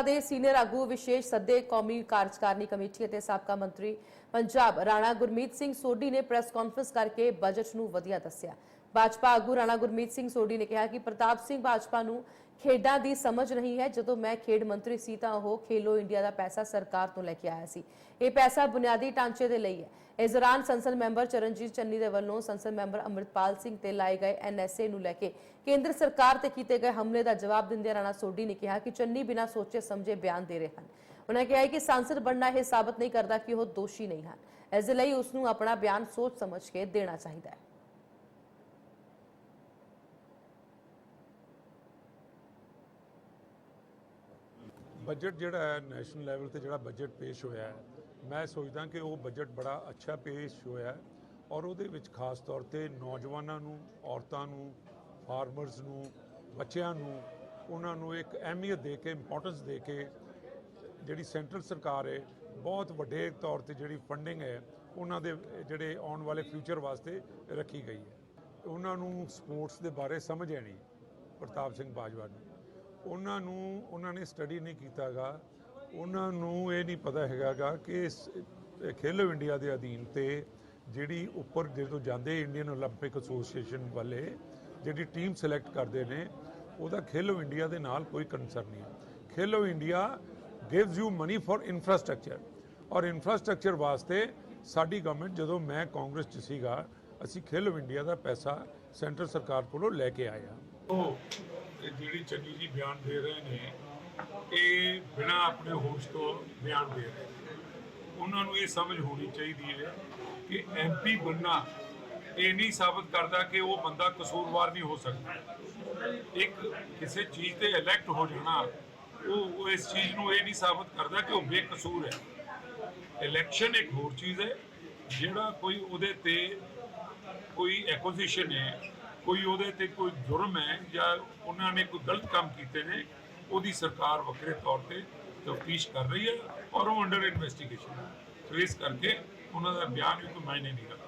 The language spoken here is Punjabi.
ਭਾਜਪਾ ਦੇ ਸੀਨੀਅਰ ਆਗੂ ਵਿਸ਼ੇਸ਼ ਸੱਦੇ ਕੌਮੀ ਕਾਰਜਕਾਰਨੀ ਕਮੇਟੀ ਅਤੇ ਸਾਬਕਾ ਮੰਤਰੀ ਪੰਜਾਬ ਰਾਣਾ ਗੁਰਮੀਤ ਸਿੰਘ ਸੋਢੀ ਨੇ ਪ੍ਰੈਸ ਕਾਨਫਰੰਸ ਕਰਕੇ ਬਜਟ ਨੂੰ ਵਧੀਆ ਦੱਸਿਆ। ਭਾਜਪਾ ਆਗੂ ਰਾਣਾ ਗੁਰਮੀਤ ਸਿੰਘ ਸੋਢੀ ਨੇ ਕਿਹਾ ਕਿ ਪ੍ਰਤਾਪ ਸਿੰਘ ਭਾਜਪਾ ਨੂੰ ਖੇਡਾਂ ਦੀ ਸਮਝ ਨਹੀਂ ਹੈ। ਜਦੋਂ ਮੈਂ ਖੇਡ ਮੰਤਰੀ ਸੀ ਤਾਂ ਉਹ ਖੇਲੋ ਇੰਡੀਆ ਦਾ ਪੈਸਾ ਸਰਕਾਰ ਤੋਂ ਲੈ ਕੇ ਆਇਆ ਸੀ। ਇਹ ਪੈਸਾ ਬੁਨਿਆਦੀ ਢਾਂਚੇ ਦੇ ਲਈ ਹੈ। ਇਸ ਦੌਰਾਨ ਸੰਸਦ ਮੈਂਬਰ ਚਰਨਜੀਤ ਚੰਨੀ ਦੇ ਵੱਲੋਂ ਸੰਸਦ ਮੈਂਬਰ ਅੰਮ੍ਰਿਤਪਾਲ ਸਿੰਘ ਤੇ ਲਾਏ ਗਏ ਐਨਐਸਏ ਨੂੰ ਲੈ ਕੇ ਕੇਂਦਰ ਸਰਕਾਰ ਤੇ ਕੀਤੇ ਗਏ ਹਮਲੇ ਦਾ ਜਵਾਬ ਦਿੰਦਿਆਂ ਰਾਣਾ ਸੋਢੀ ਨੇ ਕਿਹਾ ਕਿ ਚੰਨੀ ਬਿਨਾਂ ਸੋਚੇ ਸਮਝੇ ਬਿਆਨ ਦੇ ਰਹੇ ਹਨ। ਉਹਨਾਂ ਕਿਹਾ ਹੈ ਕਿ ਸੰਸਦ ਬਣਨਾ ਇਹ ਸਾਬਤ ਨਹੀਂ ਕਰਦਾ ਕਿ ਉਹ ਦੋਸ਼ੀ ਨਹੀਂ ਹਨ। ਇਸ ਲਈ ਉਸ ਨੂੰ ਆਪਣਾ ਬਿਆਨ ਸੋਚ ਸਮਝ ਕੇ ਦੇਣਾ ਚਾਹੀਦਾ ਹੈ। ਬਜਟ ਜਿਹੜਾ ਹੈ ਨੈਸ਼ਨਲ ਲੈਵਲ ਤੇ ਜਿਹੜਾ ਬਜਟ ਪੇਸ਼ ਹੋਇਆ ਹੈ, ਮੈਂ ਸੋਚਦਾ ਕਿ ਉਹ ਬਜਟ ਬੜਾ ਅੱਛਾ ਪੇਸ਼ ਹੋਇਆ ਔਰ ਉਹਦੇ ਵਿੱਚ ਖਾਸ ਤੌਰ ਤੇ ਨੌਜਵਾਨਾਂ ਨੂੰ, ਔਰਤਾਂ ਨੂੰ ਫਾਰਮਰਸ ਨੂੰ, ਬੱਚਿਆਂ ਨੂੰ, ਉਹਨਾਂ ਨੂੰ ਇੱਕ ਅਹਿਮੀਅਤ ਦੇ ਕੇ ਇੰਪੋਰਟੈਂਸ ਦੇ ਕੇ ਜਿਹੜੀ ਸੈਂਟਰਲ ਸਰਕਾਰ ਹੈ, ਬਹੁਤ ਵੱਡੇ ਤੌਰ ਤੇ ਜਿਹੜੀ ਫੰਡਿੰਗ ਹੈ, ਉਹਨਾਂ ਦੇ ਜਿਹੜੇ ਆਉਣ ਵਾਲੇ ਫਿਊਚਰ ਵਾਸਤੇ ਰੱਖੀ ਗਈ ਹੈ। ਉਹਨਾਂ ਨੂੰ ਸਪੋਰਟਸ ਦੇ ਬਾਰੇ ਸਮਝ ਹੈ ਨਹੀਂ ਪ੍ਰਤਾਪ ਸਿੰਘ ਬਾਜਵਾ ਨੂੰ। ਉਹਨਾਂ ਨੂੰ, ਉਹਨਾਂ ਨੇ ਸਟੱਡੀ ਨਹੀਂ ਕੀਤਾਗਾ। ਉਹਨਾਂ ਨੂੰ ਇਹ ਨਹੀਂ ਪਤਾ ਹੈਗਾਗਾ ਕਿ ਖੇਲੋ ਇੰਡੀਆ ਦੇ ਅਧੀਨ ਤੇ ਜਿਹੜੀ ਉੱਪਰ ਜਦੋਂ ਜਾਂਦੇ ਇੰਡੀਅਨ 올림픽 ਐਸੋਸੀਏਸ਼ਨ ਵਾਲੇ, ਜਿਹੜੀ ਟੀਮ ਸਿਲੈਕਟ ਕਰਦੇ ਨੇ, ਉਹਦਾ ਖੇਲੋ ਇੰਡੀਆ ਦੇ ਨਾਲ ਕੋਈ ਕੰਸਰਨ ਨਹੀਂ Khelo India gives you money for infrastructure ਔਰ ਇਨਫਰਾਸਟ੍ਰਕਚਰ ਵਾਸਤੇ ਸਾਡੀ ਗਵਰਨਮੈਂਟ ਜਦੋਂ ਮੈਂ ਕਾਂਗਰਸ 'ਚ ਸੀਗਾ, ਅਸੀਂ ਖੇਲੋ ਇੰਡੀਆ ਦਾ ਪੈਸਾ ਸੈਂਟਰ ਸਰਕਾਰ ਕੋਲੋਂ ਲੈ ਕੇ ਆਇਆ ਉਹ ਇਹ ਜਿਹੜੀ ਚੰਨੀ ਜੀ ਬਿਆਨ ਦੇ ਰਹੇ ਨੇ, ਇਹ ਬਿਨਾ ਆਪਣੇ ਹੋਸ਼ ਤੋਂ ਬਿਆਨ ਦੇ ਰਹੇ ਨੇ। ਉਹਨਾਂ ਨੂੰ ਇਹ ਸਮਝ ਹੋਣੀ ਚਾਹੀਦੀ ਹੈ ਕਿ ਐਮਪੀ ਬੰਨਾ ਇਹ ਨਹੀਂ ਸਾਬਤ ਕਰਦਾ ਕਿ ਉਹ ਬੰਦਾ ਕਸੂਰਵਾਰ ਨਹੀਂ ਹੋ ਸਕਦਾ ਇੱਕ ਕਿਸੇ ਚੀਜ਼ ਤੇ ਇਲੈਕਟ ਹੋ ਜਾਣਾ, ਉਹ ਉਹ ਇਸ ਚੀਜ਼ ਨੂੰ ਇਹ ਨਹੀਂ ਸਾਬਤ ਕਰਦਾ ਕਿ ਉਹ ਬੇਕਸੂਰ ਹੈ। ਇਲੈਕਸ਼ਨ ਇੱਕ ਹੋਰ ਚੀਜ਼ ਹੈ, ਜਿਹੜਾ ਕੋਈ ਉਹਦੇ ਤੇ ਕੋਈ ਐਕੁਜੀਸ਼ਨ ਹੈ ਕੋਈ ਉਹਦੇ ਤੇ ਕੋਈ ਜੁਰਮ ਹੈ ਜਾਂ ਉਹਨਾਂ ਨੇ ਕੋਈ ਗਲਤ ਕੰਮ ਕੀਤੇ ਨੇ, ਉਹਦੀ ਸਰਕਾਰ ਵੱਖਰੇ ਤੌਰ ਤੇ ਤਫਤੀਸ਼ ਕਰ ਰਹੀ ਹੈ ਔਰ ਉਹ ਅੰਡਰ ਇਨਵੈਸਟੀਗੇਸ਼ਨ ਹੈ। ਸੋ ਇਸ ਕਰਕੇ ਉਹਨਾਂ ਦਾ ਬਿਆਨ ਵੀ ਕੋਈ ਮਾਇਨੇ ਨਹੀਂ ਰੱਖਦਾ।